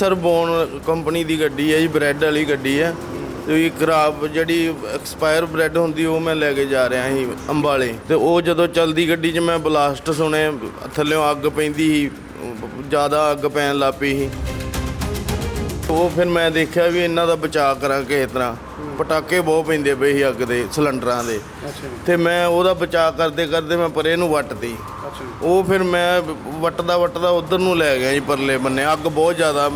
Sir bone company ਦੀ ਗੱਡੀ ਹੈ ਜੀ, ਬ੍ਰੈਡ ਵਾਲੀ ਗੱਡੀ ਹੈ। ਤੇ ਇਹ ਖਰਾਬ ਜਿਹੜੀ ਐਕਸਪਾਇਰ ਬ੍ਰੈਡ ਹੁੰਦੀ, ਉਹ ਮੈਂ ਲੈ ਕੇ ਜਾ ਰਿਹਾ ਸੀ ਅੰਬਾਲੇ। ਤੇ ਉਹ ਜਦੋਂ ਚਲਦੀ ਗੱਡੀ 'ਚ ਮੈਂ ਬਲਾਸਟ ਸੁਣੇ ਥੱਲੇੋਂ ਅੱਗ ਪੈਂਦੀ ਸੀ, ਜ਼ਿਆਦਾ ਅੱਗ ਪੈਣ ਲੱਗ ਪਈ ਸੀ। ਉਹ ਫਿਰ ਮੈਂ ਦੇਖਿਆ ਵੀ ਇਹਨਾਂ ਦਾ ਬਚਾਅ ਕਰਾਂ ਕਿਸ ਤਰ੍ਹਾਂ। ਪਟਾਕੇ ਬਹੁਤ ਪੈਂਦੇ ਪਏ ਸੀ ਅੱਗ ਦੇ ਸਿਲੰਡਰਾਂ ਦੇ। ਅੱਛਾ ਜੀ। ਤੇ ਮੈਂ ਉਹਦਾ ਬਚਾਅ ਕਰਦੇ ਕਰਦੇ ਮੈਂ ਪਰੇ ਨੂੰ ਵੱਟਦੀ ਅੱਛਾ ਜੀ। ਉਹ ਫਿਰ ਮੈਂ ਵੱਟਦਾ ਵੱਟਦਾ ਉਧਰ ਨੂੰ ਲੈ ਗਿਆ ਜੀ ਪਰਲੇ ਬੰਨੇ। ਅੱਗ ਬਹੁਤ ਜ਼ਿਆਦਾ।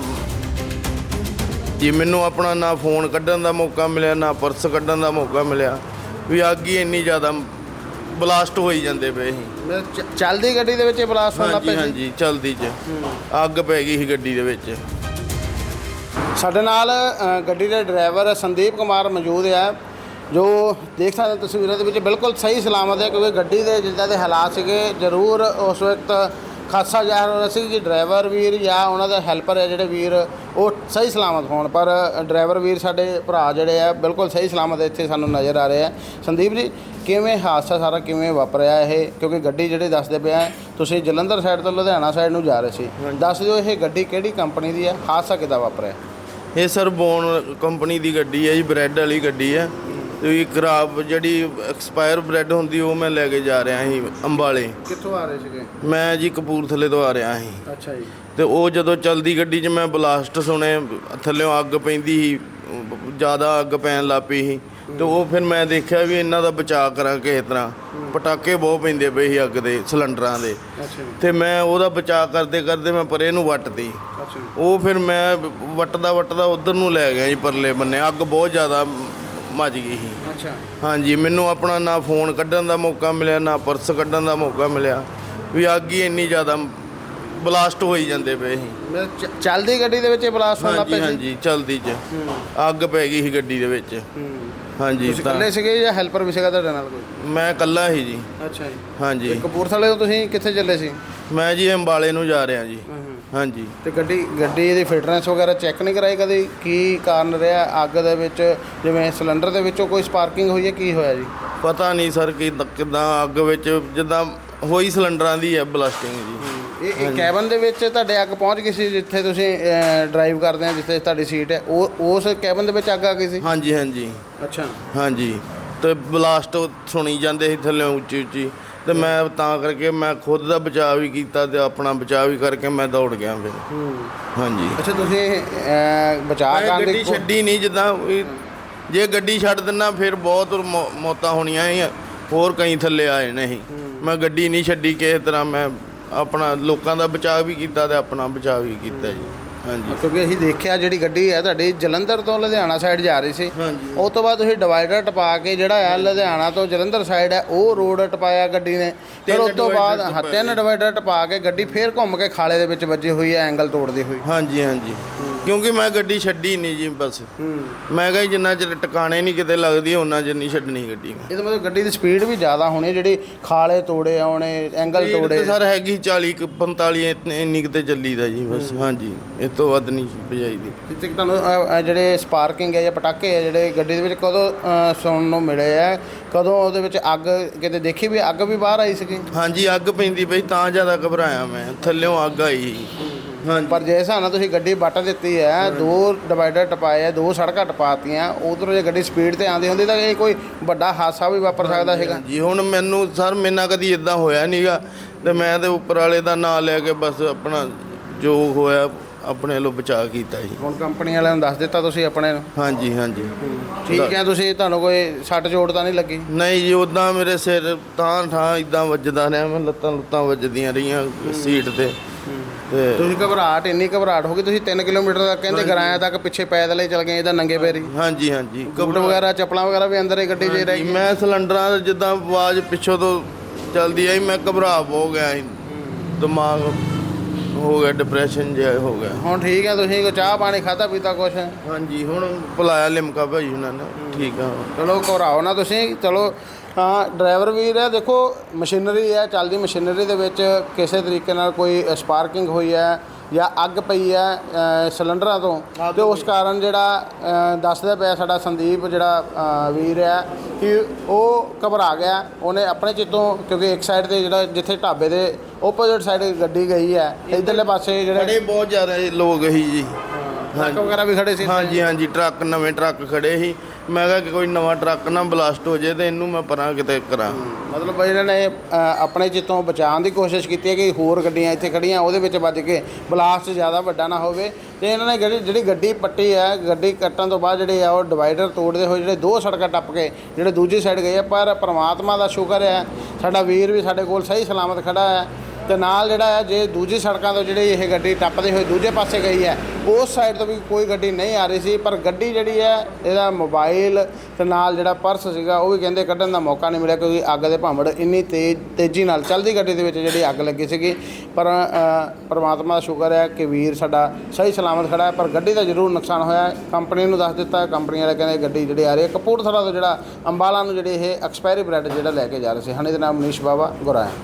ਜੀ ਮੈਨੂੰ ਆਪਣਾ ਨਾ ਫੋਨ ਕੱਢਣ ਦਾ ਮੌਕਾ ਮਿਲਿਆ ਨਾ ਪਰਸ ਕੱਢਣ ਦਾ ਮੌਕਾ ਮਿਲਿਆ। ਵੀ ਅੱਗ ਹੀ ਇੰਨੀ ਜ਼ਿਆਦਾ ਬਲਾਸਟ ਹੋਈ ਜਾਂਦੇ ਪਏ ਸੀ। ਮੈਂ ਚ- ਚੱਲਦੀ ਗੱਡੀ ਦੇ ਵਿੱਚ ਇਹ ਬਲਾਸਟ ਹੋਣ ਲੱਗ ਹਾਂਜੀ ਪਿਆ ਸੀ? ਹਾਂਜੀ ਚਲਦੀ ਚ। ਅੱਗ ਪੈ ਗਈ ਸੀ ਗੱਡੀ ਦੇ ਵਿੱਚ। ਸਾਡੇ ਨਾਲ ਗੱਡੀ ਦੇ ਡਰਾਈਵਰ ਸੰਦੀਪ ਕੁਮਾਰ ਮੌਜੂਦ ਹੈ ਜੋ ਦੇਖ ਸਕਦੇ ਤਸਵੀਰਾਂ ਦੇ ਵਿੱਚ ਬਿਲਕੁਲ ਸਹੀ ਸਲਾਮਤ ਹੈ ਕਿਉਂਕਿ ਗੱਡੀ ਦੇ ਜਿੱਦਾਂ ਦੇ ਹਾਲਾਤ ਸੀਗੇ ਜ਼ਰੂਰ ਉਸ ਵਕਤ ਖਾਸਾ ਜ਼ਾਹਰ ਹੋ ਰਿਹਾ ਸੀ ਕਿ ਡਰਾਈਵਰ ਵੀਰ ਜਾਂ ਉਹਨਾਂ ਦੇ ਹੈਲਪਰ ਹੈ ਜਿਹੜੇ ਵੀਰ ਉਹ ਸਹੀ ਸਲਾਮਤ ਹੋਣ। ਪਰ ਡਰਾਈਵਰ ਵੀਰ ਸਾਡੇ ਭਰਾ ਜਿਹੜੇ ਆ ਬਿਲਕੁਲ ਸਹੀ ਸਲਾਮਤ ਇੱਥੇ ਸਾਨੂੰ ਨਜ਼ਰ ਆ ਰਹੇ ਆ। ਸੰਦੀਪ ਜੀ ਕਿਵੇਂ ਹਾਦਸਾ ਸਾਰਾ ਕਿਵੇਂ ਵਾਪਰਿਆ ਇਹ? ਕਿਉਂਕਿ ਗੱਡੀ ਜਿਹੜੇ ਦੱਸਦੇ ਪਿਆ ਤੁਸੀਂ ਜਲੰਧਰ ਸਾਈਡ ਤੋਂ ਲੁਧਿਆਣਾ ਸਾਈਡ ਨੂੰ ਜਾ ਰਹੇ ਸੀ। ਦੱਸ ਦਿਓ ਇਹ ਗੱਡੀ ਕਿਹੜੀ ਕੰਪਨੀ ਦੀ ਹੈ? ਹਾਦਸਾ ਕਿੱਦਾਂ ਵਾਪਰਿਆ? ਇਹ ਸਰ ਬੋਨ ਕੰਪਨੀ ਦੀ ਗੱਡੀ ਹੈ ਜੀ ਬ੍ਰੈਡ ਵਾਲੀ ਗੱਡੀ ਹੈ। ਤੇ ਇਹ ਖਰਾਬ ਜਿਹੜੀ ਐਕਸਪਾਇਰ ਬ੍ਰੈਡ ਹੁੰਦੀ ਉਹ ਮੈਂ ਲੈ ਕੇ ਜਾ ਰਿਹਾ ਸੀ ਅੰਬਾਲੇ। ਕਿੱਥੋਂ ਆ ਰਹੇ ਸੀਗੇ? ਮੈਂ ਜੀ ਕਪੂਰਥਲੇ ਤੋਂ ਆ ਰਿਹਾ ਸੀ। ਅੱਛਾ ਜੀ। ਤੇ ਉਹ ਜਦੋਂ ਚਲਦੀ ਗੱਡੀ 'ਚ ਮੈਂ ਬਲਾਸਟ ਸੁਣੇ ਥੱਲੇੋਂ ਅੱਗ ਪੈਂਦੀ ਸੀ ਜ਼ਿਆਦਾ ਅੱਗ ਪੈਣ ਲੱਗ ਪਈ ਸੀ। ਤੇ ਉਹ ਫਿਰ ਮੈਂ ਦੇਖਿਆ ਵੀ ਇਹਨਾਂ ਦਾ ਬਚਾਅ ਕਰਾਂ ਕਿਸੇ ਤਰ੍ਹਾਂ। ਪਟਾਕੇ ਬਹੁਤ ਪੈਂਦੇ ਪਏ ਸੀ ਅੱਗ ਦੇ ਸਿਲੰਡਰਾਂ ਦੇ। ਅੱਛਾ ਜੀ। ਤੇ ਮੈਂ ਉਹਦਾ ਬਚਾਅ ਕਰਦੇ ਕਰਦੇ ਮੈਂ ਪਰੇ ਨੂੰ ਵੱਟਦੀ ਅੱਛਾ ਜੀ। ਉਹ ਫਿਰ ਮੈਂ ਵੱਟਦਾ ਵੱਟਦਾ ਉਧਰ ਨੂੰ ਲੈ ਗਿਆ ਜੀ ਪਰਲੇ ਬੰਨੇ। ਅੱਗ ਬਹੁਤ ਜ਼ਿਆਦਾ ਮੱਚ ਗਈ ਸੀ। ਅੱਛਾ। ਹਾਂਜੀ ਮੈਨੂੰ ਆਪਣਾ ਨਾ ਫੋਨ ਕੱਢਣ ਦਾ ਮੌਕਾ ਮਿਲਿਆ ਨਾ ਪਰਸ ਕੱਢਣ ਦਾ ਮੌਕਾ ਮਿਲਿਆ। ਵੀ ਅੱਗ ਹੀ ਇੰਨੀ ਜ਼ਿਆਦਾ ਬਲਾਸਟ ਹੋਈ ਜਾਂਦੇ ਪਏ ਸੀ। ਮੈਂ ਚ- ਚੱਲਦੀ ਗੱਡੀ ਦੇ ਵਿੱਚ ਇਹ ਬਲਾਸਟ ਹਾਂਜੀ ਪਿਆ ਸੀ? ਹਾਂਜੀ ਚਲਦੀ ਚ। ਅੱਗ ਪੈ ਗਈ ਸੀ ਗੱਡੀ ਦੇ ਵਿੱਚ। ਹੂੰ। ਹਾਂਜੀ ਤੁਸੀਂ ਤਾਂ ਇਕੱਲੇ ਸੀਗੇ ਜਾਂ ਹੈਲਪਰ ਵੀ ਸੀਗਾ ਤੁਹਾਡੇ ਨਾਲ ਕੋਈ? ਮੈਂ ਇਕੱਲਾ ਹੀ ਜੀ। ਅੱਛਾ ਜੀ। ਹਾਂਜੀ। ਕਪੂਰਥਲੇ ਤੋਂ ਤੁਸੀਂ ਕਿੱਥੇ ਚੱਲੇ ਸੀ? ਮੈਂ ਜੀ ਅੰਬਾਲੇ ਨੂੰ ਜਾ ਰਿਹਾ ਜੀ। ਹਾਂਜੀ। ਤੇ ਗੱਡੀ ਗੱਡੀ ਦੀ ਫਿਟਨੈਸ ਵਗੈਰਾ ਚੈੱਕ ਨਹੀਂ ਕਰਾਈ ਕਦੇ? ਕੀ ਕਾਰਨ ਰਿਹਾ ਅੱਗ ਦੇ ਵਿੱਚ? ਜਿਵੇਂ ਸਿਲੰਡਰ ਦੇ ਵਿੱਚੋਂ ਕੋਈ ਸਪਾਰਕਿੰਗ ਹੋਈ ਹੈ ਕੀ ਹੋਇਆ ਜੀ? ਪਤਾ ਨਹੀਂ ਸਰ ਕਿ ਕਿਦਾਂ ਅੱਗ ਵਿੱਚ ਜਿੱਦਾਂ ਹੋਈ ਸਿਲੰਡਰਾਂ ਦੀ ਹੈ ਬਲਾਸਟਿੰਗ ਜੀ। ਇਹ ਇਹ ਕੈਬਨ ਦੇ ਵਿੱਚ ਤੁਹਾਡੇ ਅੱਗ ਪਹੁੰਚ ਗਈ ਸੀ ਜਿੱਥੇ ਤੁਸੀਂ ਡਰਾਈਵ ਕਰਦੇ ਆ ਜਿੱਥੇ ਤੁਹਾਡੀ ਸੀਟ ਹੈ। ਉਹ ਉਸ ਕੈਬਨ ਦੇ ਵਿੱਚ ਅੱਗ ਆ ਗਈ ਸੀ? ਹਾਂਜੀ ਹਾਂਜੀ। ਅੱਛਾ। ਹਾਂਜੀ। ਤੇ ਬਲਾਸਟ ਸੁਣੀ ਜਾਂਦੇ ਸੀ ਥੱਲੇ ਉੱਚੀ ਉੱਚੀ। ਤੇ ਮੈਂ ਤਾਂ ਕਰਕੇ ਮੈਂ ਖੁਦ ਦਾ ਬਚਾਅ ਵੀ ਕੀਤਾ ਤੇ ਆਪਣਾ ਬਚਾਅ ਵੀ ਕਰਕੇ ਮੈਂ ਦੌੜ ਗਿਆ ਫਿਰ। ਹਾਂਜੀ। ਅੱਛਾ ਤੁਸੀਂ ਬਚਾਅ ਕਰਨ ਗੱਡੀ ਦੀ ਕੋ- ਛੱਡੀ ਨਹੀਂ ਜਿੱਦਾਂ ਜੇ ਗੱਡੀ ਛੱਡ ਦਿੰਨਾ ਫਿਰ ਬਹੁਤ ਮੌਤਾਂ ਹੋਣੀਆਂ ਹੋਰ ਕਈ ਥੱਲੇ ਆਏ ਨੇ ਮੈਂ ਗੱਡੀ ਨਹੀਂ ਛੱਡੀ ਕਿਸੇ ਤਰ੍ਹਾਂ ਮੈਂ ਆਪਣਾ ਲੋਕਾਂ ਦਾ ਬਚਾਅ ਵੀ ਕੀਤਾ ਤੇ ਆਪਣਾ ਬਚਾਅ ਵੀ ਕੀਤਾ ਜੀ। ਹਾਂਜੀ। ਕਿਉਂਕਿ ਅਸੀਂ ਦੇਖਿਆ ਜਿਹੜੀ ਗੱਡੀ ਹੈ ਤੁਹਾਡੀ ਜਲੰਧਰ ਤੋਂ ਲੁਧਿਆਣਾ ਸਾਈਡ ਜਾ ਰਹੀ ਸੀ। ਹਾਂਜੀ। ਉਸ ਤੋਂ ਬਾਅਦ ਤੁਸੀਂ ਡਿਵਾਈਡਰ ਟਪਾ ਕੇ ਜਿਹੜਾ ਹੈ ਲੁਧਿਆਣਾ ਤੋਂ ਜਲੰਧਰ ਸਾਈਡ ਹੈ ਉਹ ਰੋਡ ਟਪਾਇਆ ਗੱਡੀ ਨੇ। ਫਿਰ ਤਿੰਨ ਉਸ ਤੋਂ ਬਾਅਦ ਹਾਂ ਟਪਾ ਤਿੰਨ ਡਿਵਾਈਡਰ ਟਪਾ ਕੇ ਗੱਡੀ ਫੇਰ ਘੁੰਮ ਕੇ ਖਾਲੇ ਦੇ ਵਿੱਚ ਵੱਜੀ ਹੋਈ ਹੈ ਐਂਗਲ ਤੋੜਦੀ ਹੋਈ। ਹਾਂਜੀ ਹਾਂਜੀ। ਕਿਉਂਕਿ ਮੈਂ ਗੱਡੀ ਛੱਡੀ ਨਹੀਂ ਜੀ ਬਸ। ਮੈਂ ਕਿਹਾ ਜੀ ਜਿੰਨਾ ਚਿਰ ਟਿਕਾਣੇ ਨਹੀਂ ਕਿਤੇ ਲੱਗਦੀ ਉਹਨਾਂ ਚਿਰ ਨਹੀਂ ਛੱਡਣੀ ਗੱਡੀ ਮੈਂ। ਇਹਦਾ ਮਤਲਬ ਗੱਡੀ ਦੀ ਸਪੀਡ ਵੀ ਜ਼ਿਆਦਾ ਹੋਣੀ ਜਿਹੜੀ ਖਾਲੇ ਤੋੜੇ ਆਉਣੇ ਐਂਗਲ ਤੋੜੇ। ਤੇ ਸਰ ਹੈਗੀ 40 ਕੁ 45 ਇਤਨੇ- ਇੰਨੀ ਕਿਤੇ ਚੱਲੀਦਾ ਜੀ ਬਸ। ਹਾਂਜੀ ਇਸ ਤੋਂ ਵੱਧ ਨਹੀਂ ਭਜਾਈ ਦੀ। ਜਿੱਥੇ ਕਿ ਤੁਹਾਨੂੰ ਅਹ, ਅਹ, ਜਿਹੜੇ ਸਪਾਰਕਿੰਗ ਹੈ ਜਾਂ ਪਟਾਕੇ ਹੈ ਜਿਹੜੇ ਗੱਡੀ ਦੇ ਵਿੱਚ ਕਦੋਂ ਅਹ, ਸੁਣਨ ਨੂੰ ਮਿਲੇ ਆ ਕਦੋਂ ਉਹਦੇ ਵਿੱਚ ਅੱਗ ਕਿਤੇ ਦੇਖੀ ਵੀ ਅੱਗ ਵੀ ਬਾਹਰ ਆਈ ਸੀਗੀ? ਹਾਂਜੀ ਅੱਗ ਪੈਂਦੀ ਪਈ ਤਾਂ ਜ਼ਿਆਦਾ ਘਬਰਾਇਆ ਮੈਂ। ਥੱਲਿਓਂ ਅੱਗ ਆਈ। ਪਰ ਜੇ ਹਿਸਾਬ ਨਾਲ ਤੁਸੀਂ ਗੱਡੀ ਵੱਟ ਦਿੱਤੀ ਹੈ ਦੋ ਡਿਵਾਈਡਰ ਟਪਾਏ ਆ ਦੋ ਸੜਕਾਂ ਟਪਾਤੀਆਂ ਉਧਰੋਂ ਜੇ ਗੱਡੀ ਸਪੀਡ ਤੇ ਆਉਂਦੀ ਹੁੰਦੀ ਤਾਂ ਇਹ ਕੋਈ ਵੱਡਾ ਹਾਦਸਾ ਵੀ ਵਾਪਰ ਸਕਦਾ ਸੀਗਾ। ਜੀ ਹੁਣ ਮੈਨੂੰ ਸਰ ਮੇਰੇ ਨਾਲ ਕਦੀ ਇਦਾਂ ਹੋਇਆ ਨਹੀਂਗਾ ਤੇ ਮੈਂ ਤੇ ਉੱਪਰ ਵਾਲੇ ਦਾ ਨਾਂ ਲੈ ਕੇ ਬਸ ਆਪਣਾ ਜੋ ਹੋਇਆ ਆਪਣੇ ਵੱਲੋਂ ਬਚਾਅ ਕੀਤਾ ਜੀ। ਹੁਣ ਕੰਪਨੀ ਵਾਲਿਆਂ ਨੂੰ ਦੱਸ ਦਿੱਤਾ ਤੁਸੀਂ ਆਪਣੇ ਨੂੰ? ਹਾਂਜੀ ਹਾਂਜੀ। ਠੀਕ ਹੈ ਤੁਸੀਂ ਤੁਹਾਨੂੰ ਕੋਈ ਸੱਟ ਚੋਟ ਤਾਂ ਨਹੀਂ ਲੱਗੀ? ਨਹੀਂ ਜੀ ਉਦਾਂ ਮੇਰੇ ਸਿਰ ਤਾਂ ਠਾਂ ਇਦਾਂ ਵੱਜਦਾ ਰਿਹਾ ਮੈਂ ਲੱਤਾਂ ਲੁੱਤਾਂ ਵੱਜਦੀਆਂ ਰਹੀਆਂ ਸੀਟ ਤੇ। ਤੇ ਤੁਸੀਂ ਘਬਰਾਹਟ ਇੰਨੀ ਘਬਰਾਹਟ ਹੋ ਗਈ ਤੁਸੀਂ 3 ਕਿਲੋਮੀਟਰ ਤੱਕ ਕਹਿੰਦੇ ਗਰਾਇਆ ਤੱਕ ਪਿੱਛੇ ਪੈਦਲ ਹੀ ਚਲ ਗਏ ਇਹਦਾ ਨੰਗੇ ਪੈਰੀ। ਹਾਂਜੀ ਹਾਂਜੀ। ਬੂਟ ਵਗੈਰਾ ਚੱਪਲਾਂ ਵਗੈਰਾ ਵੀ ਅੰਦਰ ਹੀ ਗੱਡੀ 'ਚ ਹੀ ਰਹਿ ਜੀ, ਗਈ ਮੈਂ ਸਿਲੰਡਰਾਂ ਦਾ ਜਿੱਦਾਂ ਆਵਾਜ਼ ਪਿੱਛੋਂ ਤੋਂ ਚਲਦੀ ਆਈ ਮੈਂ ਘਬਰਾ ਹੋ ਗਿਆ ਸੀ। ਦਿਮਾਗ ਹੋ ਗਿਆ ਡਿਪਰੈਸ਼ਨ ਜਿਹਾ ਹੋ ਗਿਆ। ਹੁਣ ਠੀਕ ਹੈ ਤੁਸੀਂ ਕੋਈ ਚਾਹ ਪਾਣੀ ਖਾਧਾ ਪੀਤਾ ਕੁਛ? ਹਾਂਜੀ ਹੁਣ ਭੁਲਾਇਆ ਲਿਮਕਾ ਭਾਈ ਉਹਨਾਂ ਨੇ। ਠੀਕ ਆ। ਚਲੋ ਘਬਰਾਓ ਨਾ ਤੁਸੀਂ। ਚਲੋ ਹਾਂ ਡਰਾਈਵਰ ਵੀਰ ਹੈ ਦੇਖੋ ਮਸ਼ੀਨਰੀ ਹੈ ਚੱਲਦੀ ਮਸ਼ੀਨਰੀ ਦੇ ਵਿੱਚ ਕਿਸੇ ਤਰੀਕੇ ਨਾਲ ਕੋਈ ਸਪਾਰਕਿੰਗ ਹੋਈ ਹੈ ਜਾਂ ਅੱਗ ਪਈ ਹੈ ਸਿਲੰਡਰਾਂ ਤੋਂ ਤੇ ਉਸ ਕਾਰਨ ਜਿਹੜਾ ਦੱਸਦਾ ਪਿਆ ਸਾਡਾ ਸੰਦੀਪ ਜਿਹੜਾ ਵੀਰ ਹੈ ਕਿ ਉਹ ਘਬਰਾ ਗਿਆ। ਉਹਨੇ ਆਪਣੇ ਚਿੱਤੋਂ ਕਿਉਂਕਿ ਇੱਕ ਸਾਈਡ ਤੇ ਜਿਹੜਾ ਜਿੱਥੇ ਢਾਬੇ ਦੇ ਓਪੋਜ਼ਿਟ ਸਾਈਡ ਗੱਡੀ ਗਈ ਹੈ ਇਧਰਲੇ ਪਾਸੇ ਜਿਹੜੇ ਬੜੇ ਬਹੁਤ ਜ਼ਿਆਦਾ ਲੋਕ ਹੀ ਜੀ। ਟਰੱਕ ਵਗੈਰਾ ਵੀ ਖੜੇ ਸੀ ਹਾਂਜੀ ਹਾਂਜੀ ਟਰੱਕ ਨਵੇਂ ਟਰੱਕ ਖੜੇ ਸੀ। ਮੈਂ ਕਿਹਾ ਕਿ ਕੋਈ ਨਵਾਂ ਟਰੱਕ ਨਾ ਬਲਾਸਟ ਹੋ ਜੇ ਤੇ ਇਹਨੂੰ ਮੈਂ ਪਰਾਂ ਕਿਤੇ ਕਰਾਂ। ਮਤਲਬ ਇਹਨਾਂ ਨੇ ਅ, ਆਪਣੇ ਚਿੱਤੋਂ ਬਚਾਉਣ ਦੀ ਕੋਸ਼ਿਸ਼ ਕੀਤੀ ਹੈ ਕਿ ਹੋਰ ਗੱਡੀਆਂ ਇੱਥੇ ਖੜੀਆਂ ਉਹਦੇ ਵਿੱਚ ਵੱਜ ਕੇ ਬਲਾਸਟ ਜ਼ਿਆਦਾ ਵੱਡਾ ਨਾ ਹੋਵੇ। ਤੇ ਇਹਨਾਂ ਨੇ ਜਿਹੜੀ ਜਿਹੜੀ ਗੱਡੀ ਪੱਟੀ ਹੈ ਗੱਡੀ ਕੱਟਣ ਤੋਂ ਬਾਅਦ ਜਿਹੜੇ ਆ ਉਹ ਡਿਵਾਈਡਰ ਤੋੜਦੇ ਹੋਏ ਜਿਹੜੇ ਦੋ ਸੜਕਾਂ ਟੱਪ ਕੇ ਜਿਹੜੇ ਦੂਜੀ ਸਾਈਡ ਗਏ ਆ ਪਰ ਪ੍ਰਮਾਤਮਾ ਦਾ ਸ਼ੁਕਰ ਹੈ ਸਾਡਾ ਵੀਰ ਵੀ ਸਾਡੇ ਕੋਲ ਸਹੀ ਸਲਾਮਤ ਖੜਾ ਹੈ। ਤੇ ਨਾਲ ਜਿਹੜਾ ਹੈ ਜੇ ਦੂਜੀ ਸੜਕਾਂ ਤੋਂ ਜਿਹੜੀ ਇਹ ਗੱਡੀ ਟੱਪਦੇ ਹੋਏ ਦੂਜੇ ਪਾਸੇ ਗਈ ਹੈ ਉਸ ਸਾਈਡ ਤੋਂ ਵੀ ਕੋਈ ਗੱਡੀ ਨਹੀਂ ਆ ਰਹੀ ਸੀ ਪਰ ਗੱਡੀ ਜਿਹੜੀ ਹੈ ਇਹਦਾ ਮੋਬਾਈਲ ਤੇ ਨਾਲ ਜਿਹੜਾ ਪਰਸ ਸੀਗਾ ਉਹ ਵੀ ਕਹਿੰਦੇ ਕੱਢਣ ਦਾ ਮੌਕਾ ਨਹੀਂ ਮਿਲਿਆ ਕਿਉਂਕਿ ਅੱਗ ਦੇ ਭਾਂਬੜ ਇੰਨੀ ਤੇਜ਼ ਤੇਜ਼ੀ ਨਾਲ ਚੱਲਦੀ ਗੱਡੀ ਦੇ ਵਿੱਚ ਜਿਹੜੀ ਅੱਗ ਲੱਗੀ ਸੀਗੀ। ਪਰ ਅ, ਦਾ ਸ਼ੁਕਰ ਹੈ ਕਿ ਵੀਰ ਸਾਡਾ ਸਹੀ ਸਲਾਮਤ ਖੜਾ ਹੈ ਪਰ ਗੱਡੀ ਦਾ ਜ਼ਰੂਰ ਨੁਕਸਾਨ ਹੋਇਆ ਕੰਪਨੀ ਨੂੰ ਦੱਸ ਦਿੱਤਾ ਕੰਪਨੀ ਵਾਲੇ ਕਹਿੰਦੇ ਗੱਡੀ ਜਿਹੜੀ ਆ ਰਹੀ ਹੈ ਕਪੂਰਥਲਾ ਤੋਂ ਜਿਹੜਾ ਅੰਬਾਲਾ ਨੂੰ ਜਿਹੜੇ ਇਹ ਐਕਸਪਾਇਰੀ ਬ੍ਰੈਡ ਜਿਹੜਾ ਲੈ ਕੇ ਜਾ ਰਹੇ ਸੀ। ਹਣੇ ਦੇ ਨਾਮ ਮਨੀਸ਼ ਬਾਵਾ ਗੁਰਾਇਆ।